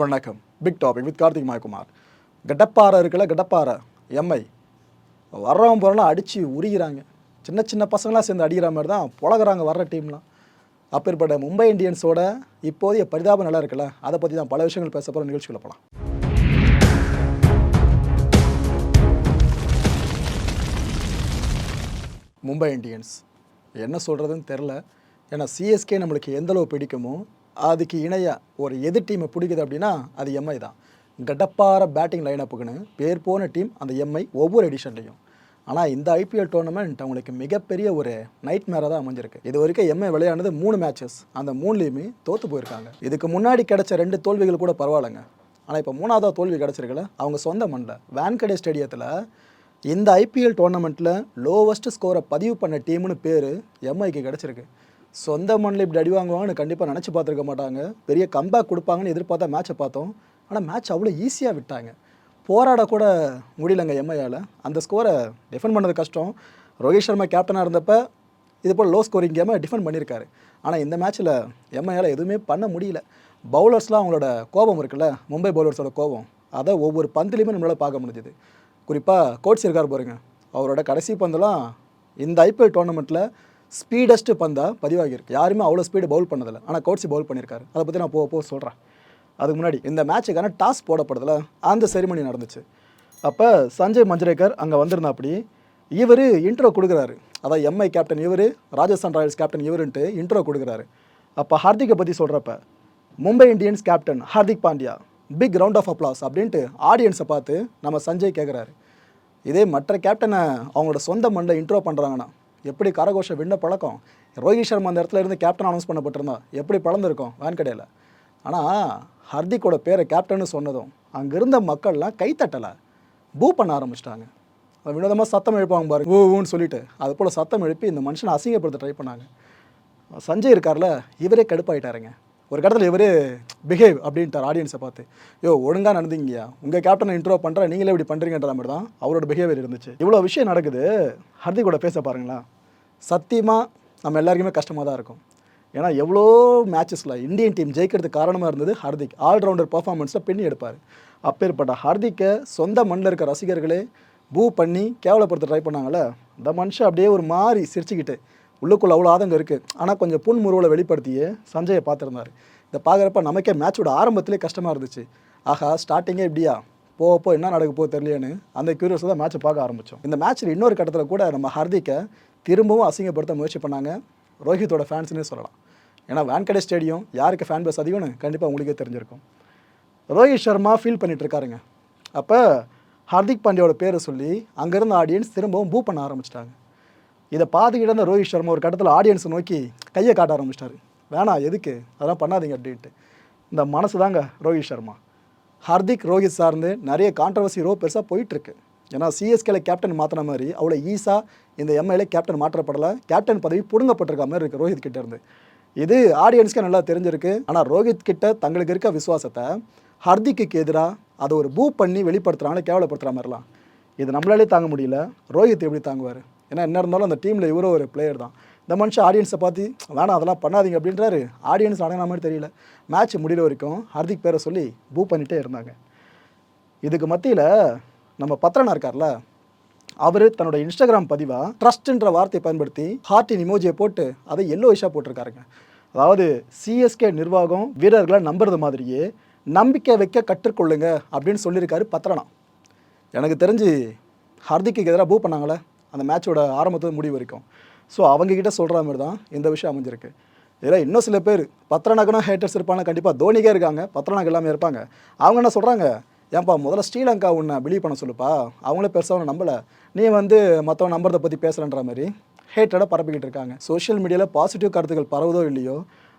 வணக்கம். Big topic with Karthik Mayakumar. கடப்பாறை இருக்குல்ல கடப்பாறை. எம்ஐ. வர்றவன் போகிறலாம் அடித்து உரிகிறாங்க சின்ன சின்ன பசங்களாம் சேர்ந்து அடிக்கிற மாதிரி தான் புழகிறாங்க வர்ற டீம்லாம். அப்பேற்பட்ட மும்பை இந்தியன்ஸோட இப்போதைய பரிதாபம் நல்லா இருக்குல்ல? அதை பற்றி தான் பல விஷயங்கள் பேச போகிற நிகழ்ச்சிக்குள்ள போகலாம் மும்பை இந்தியன்ஸ். என்ன சொல்கிறதுன்னு தெரில. ஏன்னா சிஎஸ்கே நம்மளுக்கு எந்தளவு பிடிக்குமோ அதுக்கு இணையாக ஒரு எதிர் டீமை பிடிக்குது அப்படின்னா அது எம்ஐ தான். கடப்பார பேட்டிங் லைனப்புக்குன்னு பேர் போன டீம் அந்த எம்ஐ ஒவ்வொரு எடிஷன்லையும் ஆனால் இந்த ஐபிஎல் டோர்னமெண்ட் அவங்களுக்கு மிகப்பெரிய ஒரு நைட் மேராக தான் அமைஞ்சிருக்கு. இது வரைக்கும் எம்ஐ விளையாடுனது மூணு மேட்சஸ் அந்த மூணுலேயுமே தோற்று போயிருக்காங்க. இதுக்கு முன்னாடி கிடைச்ச ரெண்டு தோல்விகள் கூட பரவாயில்லைங்க. ஆனால் இப்போ மூணாவதாக தோல்வி கிடச்சிருக்குல்ல? அவங்க சொந்த மண்ணில் வேன்கடே ஸ்டேடியத்தில் இந்த ஐபிஎல் டோர்னமெண்ட்டில் லோவஸ்ட் ஸ்கோரை பதிவு பண்ண டீம்னு பேர் எம்ஐக்கு கிடச்சிருக்கு. சொந்த மண்ணில் இப்படி அடி வாங்குவாங்கன்னு கண்டிப்பாக நினச்சி பார்த்துருக்க மாட்டாங்க. பெரிய கம்பேக் கொடுப்பாங்கன்னு எதிர்பார்த்தா மேட்சை பார்த்தோம். ஆனால் மேட்ச் அவ்வளோ ஈஸியாக விட்டாங்க. போராட கூட முடியலங்க எம்ஐயால். அந்த ஸ்கோரை டிஃபெண்ட் பண்ணது கஷ்டம். ரோஹித் சர்மா கேப்டனாக இருந்தப்போ இது போல் லோ ஸ்கோரிங் கேமை டிஃபெண்ட் பண்ணியிருக்காரு. ஆனால் இந்த மேட்ச்சில் எம்ஐயால் எதுவுமே பண்ண முடியல. பவுலர்ஸ்லாம் அவங்களோட கோபம் இருக்குல்ல? மும்பை பவுலர்ஸோட கோபம். அதை ஒவ்வொரு பந்துலையுமே நம்மளால் பார்க்க முடிஞ்சுது. குறிப்பாக கோட்ஸ் இருக்கார் பாருங்க. அவரோட கடைசி பந்தெல்லாம் இந்த ஐபிஎல் டோர்னமெண்ட்டில் ஸ்பீடஸ்ட்டு பந்தாக பதிவாகியிருக்கு. யாருமே அவ்வளோ ஸ்பீடு பவுல் பண்ணதில்லை. ஆனால் கோட்ஸி பவுல் பண்ணியிருக்காரு. அதை பற்றி நான் போக போக சொல்கிறேன் அதுக்கு முன்னாடி இந்த மேட்சுக்கான டாஸ் போடப்படுதுல அந்த செரிமனி நடந்துச்சு. அப்போ சஞ்சய் மஞ்சரேக்கர் அங்கே வந்திருந்தாப்படி இவர் இன்ட்ரோ கொடுக்குறாரு. அதான் எம்ஐ கேப்டன் இவர் ராஜஸ்தான் ராயல்ஸ் கேப்டன் இவருன்ட்டு இன்ட்ரோ கொடுக்குறாரு. அப்போ ஹார்திக்கை பற்றி சொல்கிறப்ப Mumbai Indians captain Hardik Pandya big round of applause அப்படின்ட்டு ஆடியன்ஸை பார்த்து நம்ம சஞ்சய் கேட்குறாரு இதே மற்ற கேப்டனை அவங்களோட சொந்த மண்ணில் இன்ட்ரோ பண்ணுறாங்கன்னா எப்படி கரகோஷம் விண்ண பழக்கம்? ரோஹித் சர்மா அந்த இடத்துல இருந்து கேப்டன் அனௌன்ஸ் பண்ணப்பட்டிருந்தா எப்படி பழந்திருக்கும் வான்கடையில் ஆனால் ஹர்திக்கோட பேரை கேப்டன்னு சொன்னதும் அங்கே இருந்த மக்கள்லாம் கைத்தட்டலை பூ பண்ண ஆரம்பிச்சிட்டாங்க. வினோதமாக சத்தம் எழுப்பாங்க பாருங்க ஊ ஊன்னு சொல்லிட்டு. அது போல் சத்தம் எழுப்பி இந்த மனுஷனை அசிங்கப்படுத்த ட்ரை பண்ணாங்க. சஞ்சய் இருக்கார்ல இவரே கடுப்பாயிட்டாருங்க. ஒரு கடத்தில் இவரே பிஹேவ் அப்படின்ட்டார் ஆடியன்ஸை பார்த்து. யோ ஒழுங்காக நடந்தீங்கயா உங்கள் கேப்டனை இன்ட்ரோ பண்ணுற நீங்களே இப்படி பண்ணுறீங்கன்ற மாதிரி தான் அவரோட பிஹேவியர் இருந்துச்சு. இவ்வளோ விஷயம் நடக்குது. ஹர்திக்கோட பேச பாருங்களேன் சத்தியமாக நம்ம எல்லாருக்குமே கஷ்டமாக தான் இருக்கும். ஏன்னா எவ்வளோ மேட்சஸில் இந்தியன் டீம் ஜெயிக்கிறதுக்கு காரணமாக இருந்தது ஹர்திக். ஆல்ரவுண்டர் பர்ஃபார்மன்ஸில் பின்னி எடுப்பார். அப்பேற்பட்ட ஹர்திக்கை சொந்த மண்ணில் இருக்க ரசிகர்களே பூ பண்ணி கேவலப்படுத்த ட்ரை பண்ணாங்கள்ல அந்த மனுஷன் அப்படியே ஒரு மாதிரி சிரிச்சுக்கிட்டு உள்ளுக்குள்ள அவ்வளோ ஆதங்கம் இருக்குது ஆனால் கொஞ்சம் புன்முறுவலை வெளிப்படுத்தியே சஞ்சயை பார்த்துருந்தாரு. இதை பார்க்குறப்ப நமக்கே மேட்சோட ஆரம்பத்திலே கஷ்டமாக இருந்துச்சு. ஆகா ஸ்டார்டிங்கே இப்படியா? போக போ என்ன நடக்க போக தெரியலையேன்னு அந்த கியூரியஸ் தான் மேட்ச்சை பார்க்க ஆரம்பித்தோம் இந்த மேட்ச்சில் இன்னொரு கட்டத்தில் கூட நம்ம ஹர்திக்கை திரும்பவும் அசிங்கப்படுத்த முயற்சி பண்ணாங்க ரோஹித்தோட ஃபேன்ஸ்னே சொல்லலாம். ஏன்னா வேன்கடே ஸ்டேடியம் யாருக்கு ஃபேன் பேஸ் அதிகம்னு கண்டிப்பாக உங்களுக்கே தெரிஞ்சிருக்கும். ரோஹித் சர்மா ஃபீல் பண்ணிகிட்டு இருக்காருங்க. அப்போ ஹார்திக் பாண்டியோட பேரை சொல்லி அங்கேருந்த ஆடியன்ஸ் திரும்பவும் பூ பண்ண ஆரம்பிச்சிட்டாங்க. இதை பார்த்துக்கிட்டு இருந்த ரோஹித் சர்மா ஒரு கட்டத்தில் ஆடியன்ஸை நோக்கி கையை காட்ட ஆரம்பிச்சிட்டாரு. வேணாம் எதுக்கு? அதெல்லாம் பண்ணாதீங்க அப்படின்ட்டு. இந்த மனசு தாங்க ரோஹித் சர்மா. ஹார்திக் ரோஹித் சார்ந்து நிறைய கான்ட்ரவர்சி ரோ பெருசாக போயிட்டுருக்கு. ஏன்னா சிஎஸ்கேல கேப்டன் மாற்றின மாதிரி அவ்வளோ ஈஸாக இந்த எம்ஐல கேப்டன் மாற்றப்படலை. கேப்டன் பதவி பிடுங்கப்பட்டிருக்க மாதிரி இருக்குது ரோஹித் கிட்டேருந்து இது ஆடியன்ஸ்க்கு நல்லா தெரிஞ்சிருக்கு. ஆனால் ரோஹித் கிட்ட தங்களுக்கு இருக்க விசுவாசத்தை ஹர்திக்கு எதிராக அதை ஒரு பூ பண்ணி வெளிப்படுத்துகிறாங்களே கேவலப்படுத்துகிற மாதிரிலாம். இது நம்மளாலே தாங்க முடியல. ரோஹித் எப்படி தாங்குவார்? ஏன்னா என்ன இருந்தாலும் அந்த டீமில் இவரோ ஒரு பிளேயர் தான். இந்த மனுஷன் ஆடியன்ஸை பார்த்து வேணாம் அதெல்லாம் பண்ணாதீங்க அப்படின்றாரு. ஆடியன்ஸ் அடங்கின மாதிரி தெரியல. மேட்ச் முடிகிற வரைக்கும் ஹர்திக் பேரை சொல்லி பூ பண்ணிகிட்டே இருந்தாங்க. இதுக்கு மத்தியில் நம்ம பத்ரனா இருக்கார்ல அவர் தன்னோட இன்ஸ்டாகிராம் பதிவாக ட்ரஸ்ட்ன்ற வார்த்தையை பயன்படுத்தி ஹார்ட்டின் இமோஜியை போட்டு அதை எல்லோ இஷாக போட்டிருக்காருங்க. அதாவது சிஎஸ்கே நிர்வாகம் வீரர்களை நம்புறது மாதிரியே நம்பிக்கை வைக்க கற்றுக்கொள்ளுங்க அப்படின்னு சொல்லியிருக்காரு பத்ரனா. எனக்கு தெரிஞ்சு ஹார்திக்கு எதிராக பூ பண்ணாங்களே? அந்த மேட்சோட ஆரம்பத்து முடிவு வரைக்கும். ஸோ அவங்கக்கிட்ட சொல்கிற மாதிரி தான் இந்த விஷயம் அமைஞ்சிருக்கு. இதில் இன்னும் சில பேர் பத்ரனாக்குனா ஹேட்டர்ஸ் இருப்பாங்க கண்டிப்பாக தோனிக்கே இருக்காங்க பத்ரனாக்கு எல்லாமே இருப்பாங்க. அவங்க என்ன சொல்கிறாங்க ஏன்பா முதல்ல ஸ்ரீலங்கா உன்னை பிலீவ் பண்ண சொல்லுப்பா. அவங்களே பெருசாக உன்னை நம்பலை. நீ வந்து மற்றவன் நம்புறதை பற்றி பேசுகிறன்ற மாதிரி ஹேட்டடாக பரப்பிக்கிட்டு இருக்காங்க. சோஷியல் மீடியாவில் பாசிட்டிவ் கருத்துக்கள் பரவுதோ இல்லையோ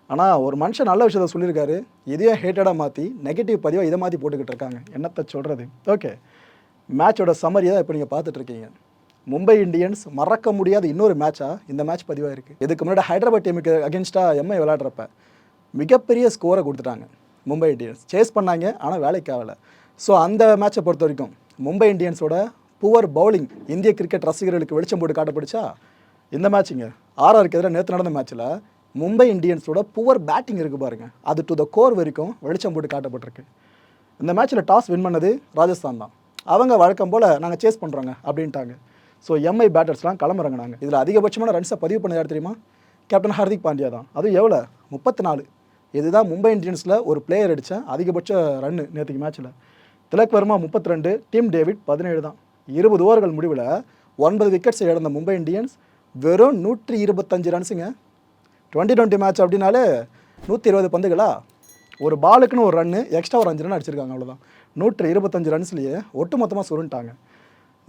ஆனால் ஒரு மனுஷன் நல்ல விஷயத்த சொல்லியிருக்காரு இதையும் ஹேட்டடாக மாற்றி நெகட்டிவ் பதிவாக இதை மாற்றி போட்டுக்கிட்டு இருக்காங்க. என்னத்தை சொல்கிறது ஓகே மேட்சோட சம்மரியை தான் இப்போ நீங்கள் பார்த்துட்ருக்கீங்க மும்பை இந்தியன்ஸ் மறக்க முடியாத இன்னொரு மேட்சாக இந்த மேட்ச் பதிவாக இருக்குது இதுக்கு முன்னாடி ஹைதராபாத் டீமுக்கு அகேன்ஸ்டாக எம்ஐ விளையாடுறப்ப மிகப்பெரிய ஸ்கோரை கொடுத்துட்டாங்க மும்பை இந்தியன்ஸ். சேஸ் பண்ணாங்க ஆனால் வேலைக்கு ஆகலை. ஸோ அந்த மேட்சை பொறுத்த வரைக்கும் மும்பை இந்தியன்ஸோட புவர் பவுலிங் இந்திய கிரிக்கெட் ரசிகர்களுக்கு வெளிச்சம் போட்டு காட்டப்படுச்சா இந்த மேட்சுங்க ஆர்ஆருக்கு எதிராக நேற்று நடந்த மேட்ச்சில் மும்பை இந்தியன்ஸோட புவர் பேட்டிங் இருக்குது பாருங்கள் அது டு த கோர் வரைக்கும் வெளிச்சம் போட்டு காட்டப்பட்டிருக்கு. இந்த மேட்ச்சில் டாஸ் வின் பண்ணது ராஜஸ்தான் தான். அவங்க வழக்கம் போல் நாங்கள் சேஸ் பண்ணுறோங்க அப்படின்ட்டாங்க. ஸோ எம்ஐ பேட்டர்ஸ்லாம் கிளம்புறங்கினாங்க இதில் அதிகபட்சமான ரன்ஸை பதிவு பண்ண யார் தெரியுமா? கேப்டன் ஹார்திக் பாண்டியா தான். அதுவும் எவ்வளோ முப்பத்தி நாலு. இதுதான் மும்பை இந்தியன்ஸில் ஒரு பிளேயர் அடித்த அதிகபட்ச ரன்னு நேற்றுக்கு மேட்ச்சில் திலக் வர்மா முப்பத்தி ரெண்டு டீம் டேவிட் பதினேழு தான். இருபது ஓவர்கள் முடிவில் ஒன்பது விக்கெட்ஸை இழந்த மும்பை இந்தியன்ஸ் வெறும் நூற்றி இருபத்தஞ்சு ரன்ஸுங்க டுவெண்ட்டி டுவெண்ட்டி மேட்ச் அப்படின்னாலே நூற்றி இருபது பந்துகளா? ஒரு பாலுக்குன்னு ஒரு ரன்னு எக்ஸ்ட்ரா ஒரு அஞ்சு ரன் அடிச்சிருக்காங்க அவ்வளோதான் நூற்றி இருபத்தஞ்சு ரன்ஸ்லேயே ஒட்டு மொத்தமாக சுருண்டாங்க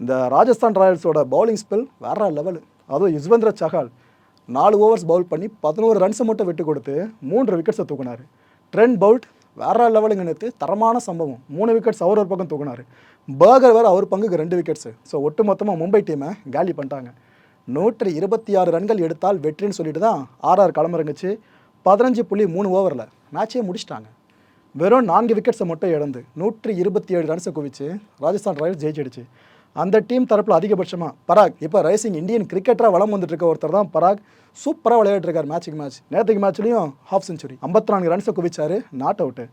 இந்த ராஜஸ்தான் ராயல்ஸோட பவுலிங் ஸ்பெல் வேற லெவல் அதுவும் யுஸ்வந்திர சஹால் நாலு ஓவர்ஸ் பவுல் பண்ணி பதினோரு ரன்ஸை மட்டும் விட்டு கொடுத்து மூன்று விக்கெட்ஸை தூக்குனார். ட்ரெண்ட் பவுல்ட் வேற லெவலுங்க நேற்று தரமான சம்பவம். மூணு விக்கெட்ஸ் அவர் ஒரு பக்கம் தூக்குனார். பர்கர் வேறு அவர் பங்குக்கு ரெண்டு விக்கெட்ஸு ஸோ ஒட்டு மொத்தமாக மும்பை டீமை கேலி பண்ணிட்டாங்க. நூற்றி இருபத்தி ஆறு ரன்கள் எடுத்தால் வெற்றின்னு சொல்லிட்டு தான் ஆர்ஆர் களமிறங்குச்சு பதினஞ்சு புள்ளி மூணு ஓவரில் மேட்சே முடிச்சிட்டாங்க. வெறும் நான்கு விக்கெட்ஸை மட்டும் இழந்து நூற்றி இருபத்தி ஏழு ரன்ஸை குவிச்சு ராஜஸ்தான் ராயல்ஸ் ஜெயிச்சிடுச்சு. அந்த டீம் தரப்பில் அதிகபட்சமாக பராக். இப்போ ரைசிங் இந்தியன் கிரிக்கெட்டராக வளம் வந்துட்டு இருக்க ஒருத்தர் தான் பராக். சூப்பராக விளையாட்டுருக்கார் மேட்சுக்கு மேட்ச் நேற்றுக்கு மேட்ச்லேயும் ஹாஃப் செஞ்சுரி ஐம்பத்தி நான்கு ரன்ஸை குவிச்சார். நாட் அவுட்டு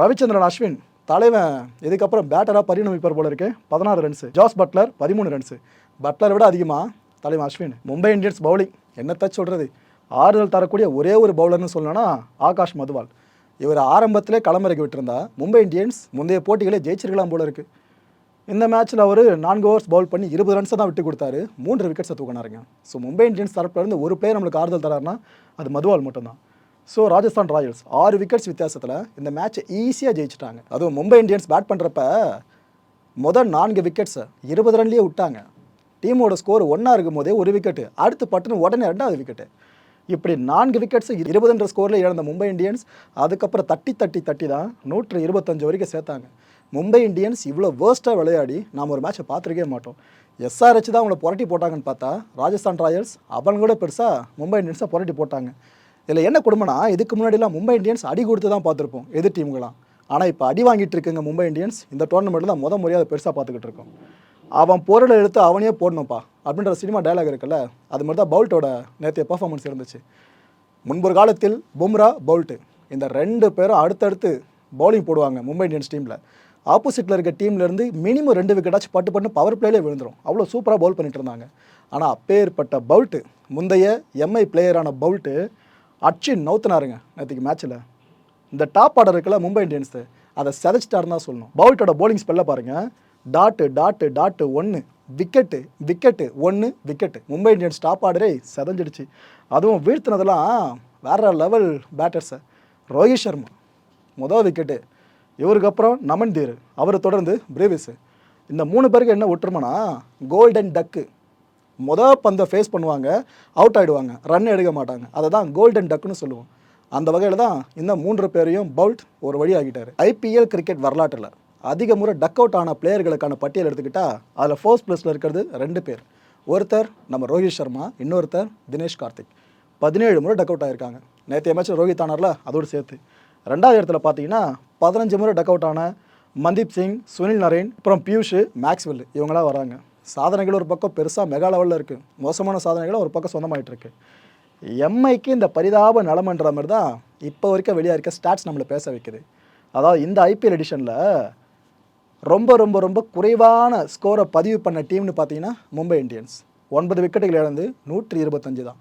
ரவிச்சந்திரன் அஸ்வின் தலைவன் இதுக்கப்புறம் பேட்டராக பரிணமிப்பார் போல இருக்கு. பதினாறு ரன்ஸு ஜாஸ் பட்லர் பதிமூணு ரன்ஸு பட்லரை விட அதிகமாக தலைவன் அஸ்வின். மும்பை இந்தியன்ஸ் பவுலிங் என்னத்தை சொல்கிறது ஆறுதல் தரக்கூடிய ஒரே ஒரு பவுலர்னு சொல்லணும்னா ஆகாஷ் மதுவால். இவர் ஆரம்பத்திலே களமிறக்கி விட்டுருந்தா மும்பை இந்தியன்ஸ் முந்தைய போட்டிகளே ஜெயிச்சிருக்கலாம் போல இருக்குது இந்த மேட்ச்சில் அவர் நான்கு ஓவர்ஸ் பவுல் பண்ணி இருபது ரன்ஸை தான் விட்டு கொடுத்தாரு. மூன்று விக்கெட்ஸை தூக்கினாருங்க. ஸோ மும்பை இந்தியன்ஸ் தரப்புலேருந்து ஒரு பிளேயர் நம்மளுக்கு ஆறுதல் தராருன்னா அது மதுவால் மட்டும்தான். ஸோ ராஜஸ்தான் ராயல்ஸ் ஆறு விக்கெட்ஸ் வித்தியாசத்தில் இந்த மேட்ச்சை ஈஸியாக ஜெயிச்சிட்டாங்க. அதுவும் மும்பை இந்தியன்ஸ் பேட் பண்ணுறப்ப முதல் நான்கு விக்கெட்ஸை இருபது ரன்லேயே விட்டாங்க. டீமோட ஸ்கோர் ஒன்றா இருக்கும் போதே ஒரு விக்கெட்டு அடுத்து பட்டுன்னு உடனே ரெண்டாவது விக்கெட்டு இப்படி நான்கு விக்கெட்ஸ் இருபதுன்ற ஸ்கோரில் இழந்த மும்பை இந்தியன்ஸ் அதுக்கப்புறம் தட்டி தட்டி தட்டி தான் நூற்று இருபத்தஞ்சு வரைக்கும் சேர்த்தாங்க. மும்பை இந்தியன்ஸ் இவ்வளோ வேர்ஸ்ட்டாக விளையாடி நாம் ஒரு மேட்சை பார்த்துருக்கவே மாட்டோம். எஸ்ஆர்ஹெச் தான் அவங்கள புரட்டி போட்டாங்கன்னு பார்த்தா ராஜஸ்தான் ராயல்ஸ் அவங்க கூட பெருசாக மும்பை இந்தியன்ஸை புரட்டி போட்டாங்க. இதில் என்ன கொடுமைனா இதுக்கு முன்னாடிலாம் மும்பை இந்தியன்ஸ் அடி கொடுத்து தான் பார்த்துருப்போம் எதிர் டீம்களாம் ஆனால் இப்போ அடி வாங்கிட்டு இருக்குங்க மும்பை இந்தியன்ஸ் இந்த டோர்னமெண்ட்டில் தான் முத முறையாக பெருசாக பார்த்துக்கிட்டு இருக்கோம். அவன் பொருளை எடுத்து அவனே போடணும்ப்பா அப்படின்ற சினிமா டைலாக் இருக்குல்ல அது மாதிரி தான் பவுல்ட்டோட நேற்றைய பர்ஃபார்மன்ஸ் இருந்துச்சு. முன்பொரு காலத்தில் பும்ரா பவுல்ட்டு. இந்த ரெண்டு பேரும் அடுத்தடுத்து பவுலிங் போடுவாங்க மும்பை இந்தியன்ஸ் டீமில் ஆப்போசிட்டில் இருக்க டீம்லேருந்து மினிமம் ரெண்டு விக்கெட்டாச்சும் பட்டு பட்டு பவர் பிளேலே விழுந்துடும் அவ்வளோ சூப்பராக பவுல் பண்ணிட்டு இருந்தாங்க. ஆனால் அப்பேற்பட்ட பவுல்ட்டு முந்தைய எம்ஐ பிளேயரான பவுல்ட்டு அச்சின் நவுத்தினாருங்க நேற்றுக்கு மேட்ச்சில் இந்த டாப் ஆர்டர் இருக்குல்ல மும்பை இந்தியன்ஸு அதை செதைச்சிட்டாருன்னு தான் சொல்லணும். பவுல்ட்டோட போலிங் ஸ்பெல்ல பாருங்கள் டாட்டு டாட்டு டாட்டு ஒன்று விக்கெட்டு விக்கெட்டு ஒன்று விக்கெட்டு மும்பை இந்தியன்ஸ் டாப் ஆர்டரே செதஞ்சிடுச்சு. அதுவும் வீழ்த்தினதெல்லாம் வேற லெவல் பேட்டர்ஸை ரோஹித் சர்மா முதல் விக்கெட்டு இவருக்கு அப்புறம் நமன் தீர். அவரை தொடர்ந்து பிரேவிஸு. இந்த மூணு பேருக்கு என்ன ஒற்றுமைனா கோல்டன் டக்கு மொதல் பந்தை ஃபேஸ் பண்ணுவாங்க அவுட் ஆகிடுவாங்க ரன் எடுக்க மாட்டாங்க. அதை தான் கோல்டன் டக்குன்னு சொல்லுவோம். அந்த வகையில் தான் இந்த மூன்று பேரையும் பவுல்ட் ஒரு வழி ஆகிட்டார் ஐபிஎல் கிரிக்கெட் வரலாற்றில். அதிக முறை டக் அவுட் ஆன பிளேயர்களுக்கான பட்டியல் எடுத்துக்கிட்டால் அதில் ஃபோர்ஸ் ப்ளஸில் இருக்கிறது ரெண்டு பேர். ஒருத்தர் நம்ம ரோஹித் சர்மா இன்னொருத்தர் தினேஷ் கார்த்திக். பதினேழு முறை டக் அவுட் ஆகிருக்காங்க நேற்றைய மேட்ச் ரோஹித் ஆனார்ல அதோடு சேர்த்து. ரெண்டாவது இடத்துல பார்த்தீங்கன்னா பதினஞ்சு முறை டக் அவுட் ஆன மன்தீப் சிங் சுனில் நரேன் அப்புறம் பியூஷ் மேக்ஸ்வெல் இவங்களாம் வராங்க. சாதனைகள் ஒரு பக்கம் பெருசாக மெகா லெவலில் இருக்குது மோசமான சாதனைகளும் ஒரு பக்கம் சொந்தமாகிட்டு இருக்கு. எம்ஐக்கு இந்த பரிதாப நலமன்ற மாதிரி தான் இப்போ வரைக்கும் வெளியாக இருக்க ஸ்டாட்ஸ் நம்மளை பேச வைக்குது. அதாவது இந்த ஐபிஎல் எடிஷனில் ரொம்ப ரொம்ப ரொம்ப குறைவான ஸ்கோரை பதிவு பண்ண டீம்னு பார்த்தீங்கன்னா மும்பை இந்தியன்ஸ். ஒன்பது விக்கெட்டுகள் இழந்து நூற்றி இருபத்தஞ்சு தான்.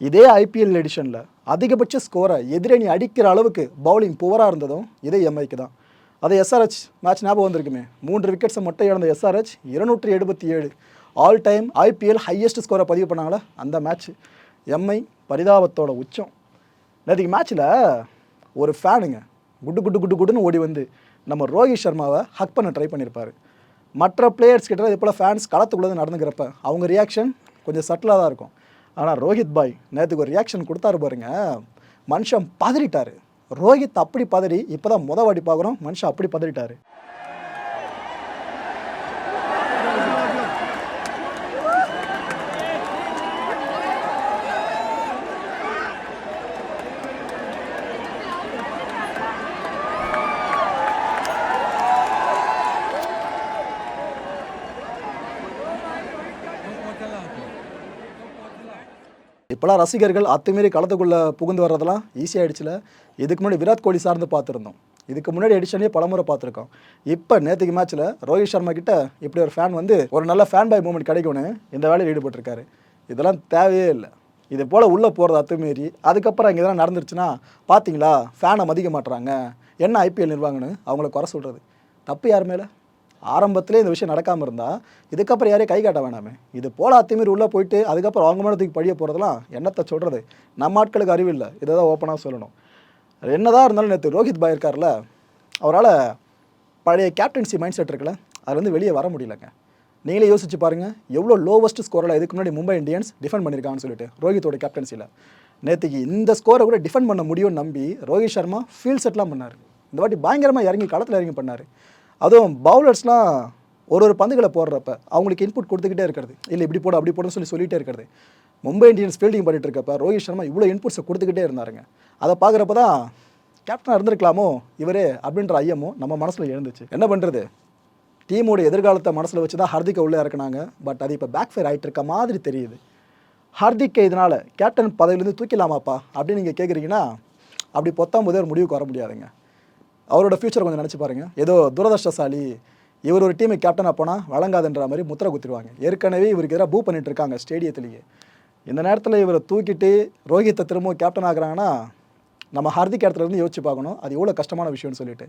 இதே ஐபிஎல் எடிஷனில் அதிகபட்ச ஸ்கோரை எதிரணி அடிக்கிற அளவுக்கு பவுலிங் புவராக இருந்ததும் இதே எம்ஐக்கு தான். அது எஸ்ஆர்ஹெச் மேட்ச் ஞாபகம் வந்திருக்குமே. மூன்று விக்கெட்ஸை மட்டும் இழந்த எஸ்ஆர்ஹெச் இருநூற்றி எழுபத்தி ஏழு. ஆல் டைம் ஐபிஎல் ஹையஸ்ட் ஸ்கோரை பதிவு பண்ணாங்களே? அந்த மேட்ச் எம்ஐ பரிதாபத்தோட உச்சம். நேற்றுக்கு மேட்ச்சில் ஒரு ஃபேனுங்க குட்டு குட்டு குட்டு குட்டுன்னு ஓடி வந்து நம்ம ரோஹித் சர்மாவை ஹக் பண்ண ட்ரை பண்ணியிருப்பார் மற்ற பிளேயர்ஸ் கிட்ட இது போல் ஃபேன்ஸ் களத்துக்குள்ளே நடந்துக்கிறப்ப அவங்க ரியாக்ஷன் கொஞ்சம் சட்டிலாக தான் இருக்கும். ஆனால் ரோஹித் பாய் நேற்றுக்கு ஒரு ரியாக்ஷன் கொடுத்தாரு பாருங்க. மனுஷன் பதறிட்டாரு. ரோஹித் அப்படி பதறி இப்போ தான் முத வாட்டி பார்க்குறோம். மனுஷன் அப்படி பதறிட்டாரு. பல ரசிகர்கள் அத்துமீறி களத்துக்குள்ளே புகுந்து வர்றதெல்லாம் ஈஸியாகிடுச்சுல இதுக்கு முன்னாடி விராட் கோலி சார்ந்து பார்த்துருந்தோம். இதுக்கு முன்னாடி எடிஷன்லேயே பலமுறை பார்த்துருக்கோம். இப்போ நேற்றுக்கு மேட்ச்சில் ரோஹித் சர்மா கிட்ட இப்படி ஒரு ஃபேன் வந்து ஒரு நல்ல ஃபேன் பாய் மூமெண்ட் கிடைக்கும்னு இந்த வேலையில் ஈடுபட்டிருக்காரு. இதெல்லாம் தேவையே இல்லை. இது போல் உள்ளே போகிறது அத்துமீறி அதுக்கப்புறம் இங்கே எதனா நடந்துருச்சுன்னா பார்த்தீங்களா? ஃபேனை மதிக்க மாட்றாங்க என்ன ஐபிஎல் நிர்வாகம்னு அவங்கள குறை சொல்கிறது. தப்பு யார் மேலே? ஆரம்பத்திலே இந்த விஷயம் நடக்காமல் இருந்தால் இதுக்கப்புறம் யாரையும் கை காட்ட வேணாமே. இது போல் அத்துமீறி உள்ளே போயிட்டு அதுக்கப்புறம் அவங்க மேலே தூக்கி பழிய போகிறதுலாம் என்னத்தை சொல்கிறது நம்ம ஆட்களுக்கு அறிவு இல்லை. இதை தான் ஓப்பனாக சொல்லணும். என்னதான் இருந்தாலும் நேற்று ரோஹித் பாய் இருக்கார்ல அவரால் பழைய கேப்டன்சி மைண்ட் செட் இருக்குல்ல அதுலேருந்து வெளியே வர முடியலங்க. நீங்களே யோசிச்சு பாருங்க எவ்வளோ லோவஸ்ட் ஸ்கோரில் இதுக்கு முன்னாடி மும்பை இந்தியன்ஸ் டிஃபெண்ட் பண்ணியிருக்காங்கன்னு சொல்லிட்டு ரோஹித்தோட கேப்டன்சியில் நேற்றுக்கு இந்த ஸ்கோரை கூட டிஃபெண்ட் பண்ண முடியும்னு நம்பி ரோஹித் சர்மா ஃபீல்ட் செட்லாம் பண்ணார். இந்த வாட்டி பயங்கரமாக இறங்கி களத்தில் இறங்கி பண்ணார். அதுவும் பவுலர்ஸ்லாம் ஒரு ஒரு பந்துகளை போடுறப்ப அவங்களுக்கு இன்புட் கொடுத்துக்கிட்டே இருக்கிறது. இல்லை இப்படி போட அப்படி போடுன்னு சொல்லி சொல்லிகிட்டே இருக்கிறது. மும்பை இந்தியன்ஸ் ஃபீல்டிங் பண்ணிட்டு இருக்கப்ப ரோஹித் சர்மா இவ்வளோ இன்புட்ஸை கொடுத்துக்கிட்டே இருந்தாருங்க. அதை பார்க்குறப்ப தான் கேப்டனாக இருந்திருக்கலாமோ இவரே அப்படின்ற ஐயமும் நம்ம மனசில் எழுந்துச்சு. என்ன பண்ணுறது டீமோட எதிர்காலத்தை மனசில் வச்சு தான் ஹர்திக்கை உள்ளே இறக்குனாங்க. பட் அது இப்போ பேக் ஃபயர் ஆகிட்டு இருக்க மாதிரி தெரியுது. ஹர்திக்கை இதனால் கேப்டன் பதவியிலேருந்து தூக்கிடலாமாப்பா அப்படின்னு நீங்கள் கேட்குறீங்கன்னா அப்படி பொத்தாம் போதே ஒரு முடிவுக்கு வர முடியாதுங்க. அவரோட ஃப்யூச்சர் கொஞ்சம் நினச்சி பாருங்கள் ஏதோ துரதிர்ஷ்டசாலி இவர் ஒரு டீமை கேப்டனாக போனால் வழங்காதுன்ற மாதிரி முத்திரை குத்திடுவாங்க. ஏற்கனவே இவருக்கு எதிராக பூ பண்ணிட்டு இருக்காங்க ஸ்டேடியத்துலேயே இந்த நேரத்தில் இவரை தூக்கிட்டு ரோஹித்தை திரும்பவும் கேப்டன் ஆகுறாங்கன்னா நம்ம ஹார்திக் இடத்துல இருந்து யோசிச்சு பார்க்கணும். அது எவ்வளோ கஷ்டமான விஷயம்னு சொல்லிட்டு.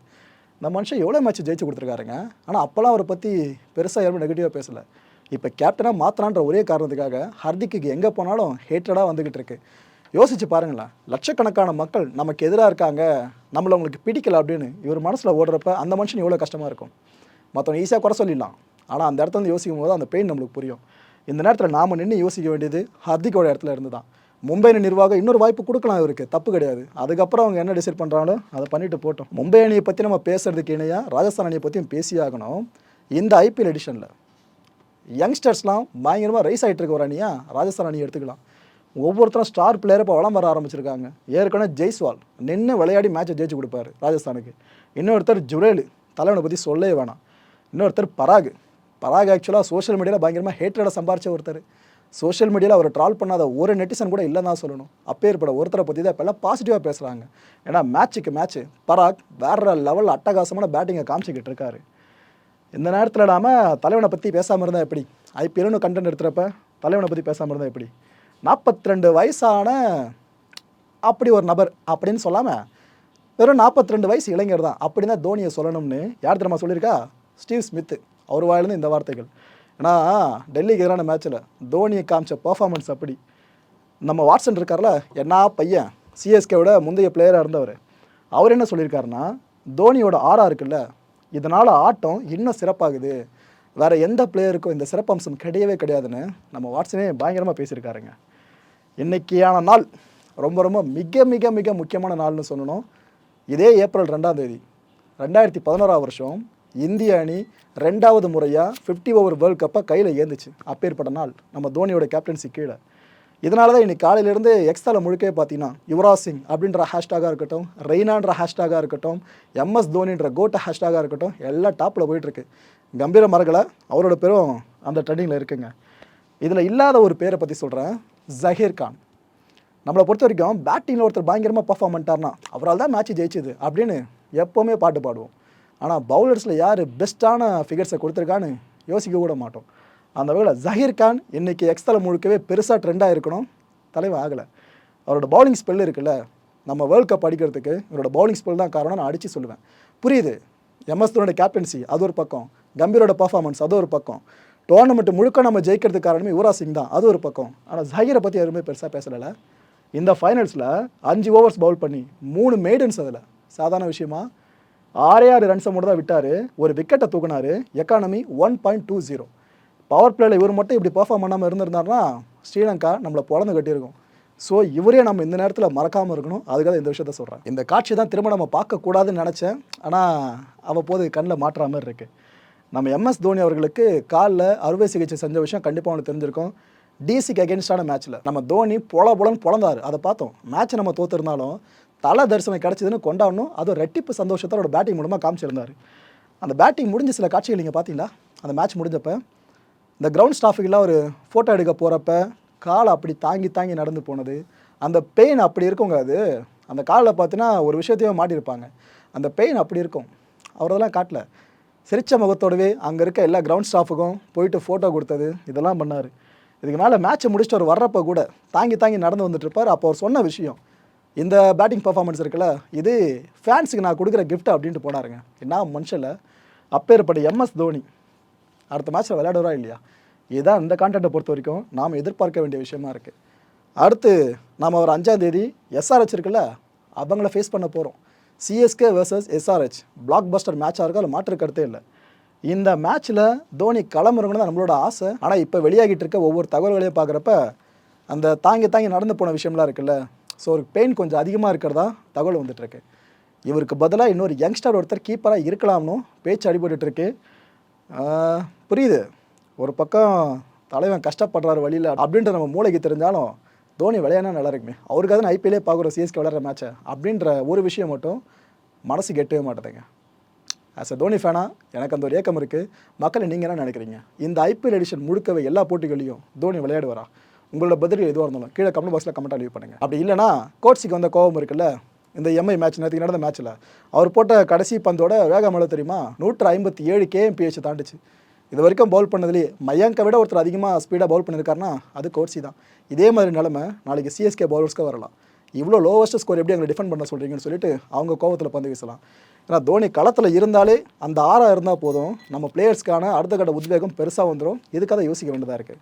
இந்த மனுஷன் எவ்வளோ மேட்ச் ஜெயிச்சு கொடுத்துருக்காருங்க. ஆனால் அப்போல்லாம் அவரை பற்றி பெருசாக யாருமே நெகட்டிவாக பேசலை. இப்போ கேப்டனாக மாத்திரான்ற ஒரே காரணத்துக்காக ஹர்திக்கு எங்கே போனாலும் ஹேட்டடாக வந்துக்கிட்டு இருக்குது யோசிச்சு பாருங்களேன். லட்சக்கணக்கான மக்கள் நமக்கு எதிராக இருக்காங்க நம்மளை அவங்களுக்கு பிடிக்கல அப்படின்னு இவர் மனசில் ஓடுறப்ப அந்த மனுஷன் எவ்வளோ கஷ்டமாக இருக்கும். மற்றவங்க ஈஸியாக குறை சொல்லிடலாம். ஆனால் அந்த இடத்துல வந்து யோசிக்கும் போது அந்த பெயின் நம்மளுக்கு புரியும். இந்த நேரத்தில் நாம் நின்று யோசிக்க வேண்டியது ஹர்திக்கோட இடத்துல இருந்து தான். மும்பை அணி நிர்வாகம் இன்னொரு வாய்ப்பு கொடுக்கலாம் இவருக்கு. தப்பு கிடையாது. அதுக்கப்புறம் அவங்க என்ன டிசைட் பண்ணுறாங்களோ அதை பண்ணிட்டு போட்டோம். மும்பை அணியை பற்றி நம்ம பேசுகிறதுக்கு இணையாக ராஜஸ்தான் அணியை பற்றியும் பேசியாகணும் இந்த ஐபிஎல் எடிஷனில் யங்ஸ்டர்ஸ்லாம் பயங்கரமாக ரைஸ் ஆகிட்டு இருக்க ஒரு அணியா ராஜஸ்தான் அணியை எடுத்துக்கலாம். ஒவ்வொருத்தரும் ஸ்டார் பிளேயர் இப்போ வளம் வர ஆரம்பிச்சிருக்காங்க. ஏற்கனவே ஜெய்ஸ்வால் நின்று விளையாடி மேட்சை ஜெயிச்சு கொடுப்பாரு ராஜஸ்தானுக்கு. இன்னொருத்தர் ஜுரேலு தலைவனை பற்றி சொல்லவே வேணாம். இன்னொருத்தர் பராக். பராக் ஆக்சுவலாக சோஷியல் மீடியாவில் பயங்கரமாக ஹேட்ரடை சம்பாரிச்ச ஒருத்தர். சோஷியல் மீடியாவில் அவர் ட்ரால் பண்ணாத ஒரு நெட்டிசன் கூட இல்லைன்னு தான் சொல்லணும். அப்பேற்பட ஒருத்தரை பற்றி தான் இப்போல்லாம் பாசிட்டிவாக பேசுகிறாங்க ஏன்னா மேட்ச்சுக்கு மேட்ச்சு பராக் வேற லெவலில் அட்டகாசமான பேட்டிங்கை காமிச்சிக்கிட்டு இருக்காரு. இந்த நேரத்தில் இல்லாமல் தலைவனை பற்றி பேசாமல் இருந்தால் எப்படி? ஐபிஎல்னு கண்டென்ட் எடுத்துகிறப்ப தலைவனை பற்றி பேசாமல் இருந்தால் எப்படி? நாற்பத்தி ரெண்டு வயசான அப்படி ஒரு நபர் அப்படின்னு சொல்லாமல் வெறும் 42 ரெண்டு வயசு இளைஞர் தான். அப்படி தான் தோனியை சொல்லணும்னு யார் தெரியுமா சொல்லியிருக்கா? ஸ்டீவ் ஸ்மித்து அவர் வாயிலிருந்து இந்த வார்த்தைகள். ஏன்னா டெல்லிக்கு எதிரான மேட்ச்சில் தோனியை காமிச்ச பர்ஃபார்மன்ஸ் அப்படி. நம்ம வாட்சன் இருக்கார்ல என்ன பையன்? சிஎஸ்கேவோட முந்தைய பிளேயராக இருந்தவர். அவர் என்ன சொல்லியிருக்காருன்னா தோனியோட ஆறா இருக்குல்ல இதனால் ஆட்டம் இன்னும் சிறப்பாகுது. வேறு எந்த பிளேயருக்கும் இந்த சிறப்பம்சம் கிடையவே கிடையாதுன்னு நம்ம வாட்சனே பயங்கரமாக பேசியிருக்காருங்க. இன்றைக்கியான நாள் ரொம்ப ரொம்ப மிக மிக மிக முக்கியமான நாள்னு சொல்லணும். இதே ஏப்ரல் ரெண்டாம் தேதி ரெண்டாயிரத்தி பதினோராம் வருஷம் இந்திய அணி ரெண்டாவது முறையாக 50 ஓவர் வேர்ல்ட் கப்பை கையில் ஏந்துச்சு. அப்பேற்பட்ட நாள் நம்ம தோனியோட கேப்டன்சி கீழே. இதனால தான் இன்றைக்கி காலையிலேருந்து எக்ஸ்டாவில் முழுக்கவே பார்த்தீங்கன்னா யுவராஜ் சிங் அப்படின்ற ஹேஷ்டாகாக இருக்கட்டும் ரெய்னான்ற ஹேஷ்டாகாக இருக்கட்டும் எம்எஸ் தோனின்ற கோட்ட ஹேஷ்டாகாக இருக்கட்டும் எல்லாம் டாப்பில் போயிட்டுருக்கு கம்பீர மரகலை அவரோட பேரும் அந்த ட்ரெண்டிங்கில் இருக்குங்க. இதில் இல்லாத ஒரு பேரை பற்றி சொல்கிறேன் ஜஹீர் கான். நம்மளை பொறுத்த வரைக்கும் பேட்டிங்கில் ஒருத்தர் பயங்கரமாக பர்ஃபார்ம் பண்ணிட்டார்னா அவரால் தான் மேட்ச் ஜெயிச்சுது அப்படின்னு எப்போவுமே பாட்டு பாடுவோம். ஆனால் பவுலர்ஸில் யார் பெஸ்ட்டான ஃபிகர்ஸை கொடுத்துருக்கான்னு யோசிக்க கூட மாட்டோம். அந்த வகையில் ஜஹீர் கான் இன்றைக்கி எக்ஸ்தலம் முழுக்கவே பெருசாக ட்ரெண்டாக இருக்கணும் தலைவன் ஆகலை. அவரோட பவுலிங் ஸ்பெல் இருக்குல்ல நம்ம வேர்ல்ட் கப் அடிக்கிறதுக்கு இவரோட பவுலிங் ஸ்பெல் தான் காரணம் நான் அடித்து சொல்லுவேன். புரியுது? எம்எஸ் தோனோட கேப்டன்சி அது ஒரு பக்கம். கம்பீரோட பர்ஃபார்மன்ஸ் அது ஒரு பக்கம். டோர்னமெண்ட் முழுக்க நம்ம ஜெயிக்கிறதுக்கு காரணமே யுவராஜ் சிங் தான். அது ஒரு பக்கம். ஆனால் ஜஹீரை பற்றி யாருமே பெருசாக பேசலை இந்த ஃபைனல்ஸில் அஞ்சு ஓவர்ஸ் பவுல் பண்ணி மூணு மெய்டன்ஸ் அதில். சாதாரண விஷயமா ஆறே ஆறு ரன்ஸை மட்டும் தான் விட்டார். ஒரு விக்கெட்டை தூக்குனாரு. Economy one point two zero power பிளேயில் இவர் மட்டும் இப்படி பர்ஃபார்ம் பண்ணாமல் இருந்திருந்தாருன்னா ஸ்ரீலங்கா நம்மளை பிறந்து கட்டியிருக்கும். ஸோ இவரே நம்ம இந்த நேரத்தில் மறக்காமல் இருக்கணும். அதுக்காக இந்த விஷயத்த சொல்கிறேன் இந்த காட்சி தான் திரும்ப நம்ம பார்க்கக்கூடாதுன்னு நினச்சேன். ஆனால் அவ்வப்போது கண்ணில் மாட்டுற மாதிரி இருக்குது நம்ம எம்எஸ் தோனி அவர்களுக்கு காலில் அறுவை சிகிச்சை செஞ்ச விஷயம் கண்டிப்பாக அவனுக்கு தெரிஞ்சிருக்கும். டிசிக்கு அகேன்ஸ்டான மேட்ச்சில் நம்ம தோனி பொல பொலன்னு பொழந்தாரு அதை பார்த்தோம். மேட்ச் நம்ம தோத்துருந்தாலும் தலை தரிசனம் கிடச்சிதுன்னு கொண்டாடணும். அதுவும் ரெட்டிப்பு சந்தோஷத்தை அவரோட பேட்டிங் மூலமாக காமிச்சிருந்தாரு. அந்த பேட்டிங் முடிஞ்ச சில காட்சிகள் நீங்கள் பார்த்தீங்களா? அந்த மேட்ச் முடிஞ்சப்போ இந்த கிரவுண்ட் ஸ்டாஃபுக்கெல்லாம் ஒரு ஃபோட்டோ எடுக்க போகிறப்ப காலை அப்படி தாங்கி தாங்கி நடந்து போனது. அந்த பெயின் அப்படி இருக்குங்க அது. அந்த காலில் பார்த்தீங்கன்னா ஒரு விஷயத்தையும் மாட்டியிருப்பாங்க. அந்த பெயின் அப்படி இருக்கும். அவர் அதெல்லாம் காட்டல. சிரிச்ச முகத்தோடவே அங்கே இருக்க எல்லா கிரவுண்ட் ஸ்டாஃபுக்கும் போயிட்டு ஃபோட்டோ கொடுத்தது. இதெல்லாம் பண்ணார். இதுக்கு மேலே மேட்ச்சை முடிச்சுட்டு அவர் வர்றப்போ கூட தாங்கி தாங்கி நடந்து வந்துட்டுருப்பார் அப்போ அவர் சொன்ன விஷயம் இந்த பேட்டிங் பர்ஃபார்மன்ஸ் இருக்குல்ல இது ஃபேன்ஸுக்கு நான் கொடுக்குற கிஃப்ட் அப்படின்ட்டு போனாருங்க. என்ன மனுஷனில். அப்பேற்பட்ட எம்எஸ் தோனி அடுத்த மேட்ச்சில் விளையாடுறா இல்லையா? இதுதான் இந்த கான்டெக்டை பொறுத்த வரைக்கும் நாம் எதிர்பார்க்க வேண்டிய விஷயமா இருக்குது அடுத்து நாம் ஒரு அஞ்சாந்தேதி எஸ்ஆர் எஸ்ஆர்ஹெச் இருக்குல்ல அவங்கள ஃபேஸ் பண்ண போகிறோம் CSK versus SRH blockbuster மேட்சாக இருக்கும் அதில் மாற்று கருத்தே இல்லை. இந்த மேட்ச்சில் தோனி களமிறங்கணும் தான் நம்மளோட ஆசை. ஆனால் இப்போ வெளியாகிட்டு இருக்க ஒவ்வொரு தகவல்களையும் பார்க்குறப்ப அந்த தாங்கி தாங்கி நடந்து போன விஷயம்லாம் இருக்குல்ல. ஸோ ஒரு பெயின் கொஞ்சம் அதிகமாக இருக்கிறதா தகவல் வந்துட்டுருக்கு. இவருக்கு பதிலாக இன்னொரு யங்ஸ்டர் ஒருத்தர் கீப்பராக இருக்கலாம்னு பேச்சு அடிபட்டுருக்கு புரியுது. ஒரு பக்கம் தலைவன் கஷ்டப்படுறாரு வழியில் அப்படின்ற நம்ம மூளைக்கு தெரிஞ்சாலும் தோனி விளையாடினா நல்லா இருக்குமே. அவருக்காக தான் ஐபிஎல்லே பார்க்குறோம் சிஎஸ்கே விளையாடுற மேட்சை அப்படின்ற ஒரு விஷயம் மட்டும் மனசு கெட்டவே மாட்டேதுங்க. ஆஸ் அ தோனி ஃபேனா எனக்கு அந்த ஒரு ஏக்கம் இருக்குது மக்களை நீங்கள் என்ன நினைக்கிறீங்க? இந்த ஐபிஎல் எடிஷன் முழுக்கவே எல்லா போட்டிகளையும் தோனி விளையாடுவாரா? உங்களோட பதில் எதுவாக இருந்தாலும் கீழே கமெண்ட் பாக்ஸில் கமெண்ட் லீவ் பண்ணுங்கள் அப்படி இல்லைனா கோட்ஸுக்கு வந்த கோபம் இருக்குல்ல? இந்த எம்ஐ மேட்ச் நேற்றுக்கு நடந்த மேட்ச்சில் அவர் போட்ட கடைசி பந்தோட வேகம் எவ்வளோ தெரியுமா? நூற்று ஐம்பத்தி ஏழு கேஎம்பிஹெச் தாண்டுச்சு. இது வரைக்கும் பவுல் பண்ணதுலேயே மயங்கை விட ஒருத்தர் அதிகமாக ஸ்பீடாக பவுல் பண்ணியிருக்காருன்னா அது கோட்ஸி தான். இதே மாதிரி நிலமை நாளைக்கு சிஎஸ்கே பவுலர்ஸ்க்கு வரலாம். இவ்வளோ லோவஸ்ட் ஸ்கோர் எப்படி எங்களை டிஃபெண்ட் பண்ண சொல்கிறீங்கன்னு சொல்லிட்டு அவங்க கோவத்தில் பந்து வீசலாம். ஏன்னா தோனி களத்தில் இருந்தாலே அந்த ஆறாக இருந்தால் போதும். நம்ம பிளேயர்ஸ்க்கான அடுத்த கட்ட உத்வேகம் பெருசாக வந்துடும் இதுக்காக யோசிக்க வேண்டியதாக இருக்குது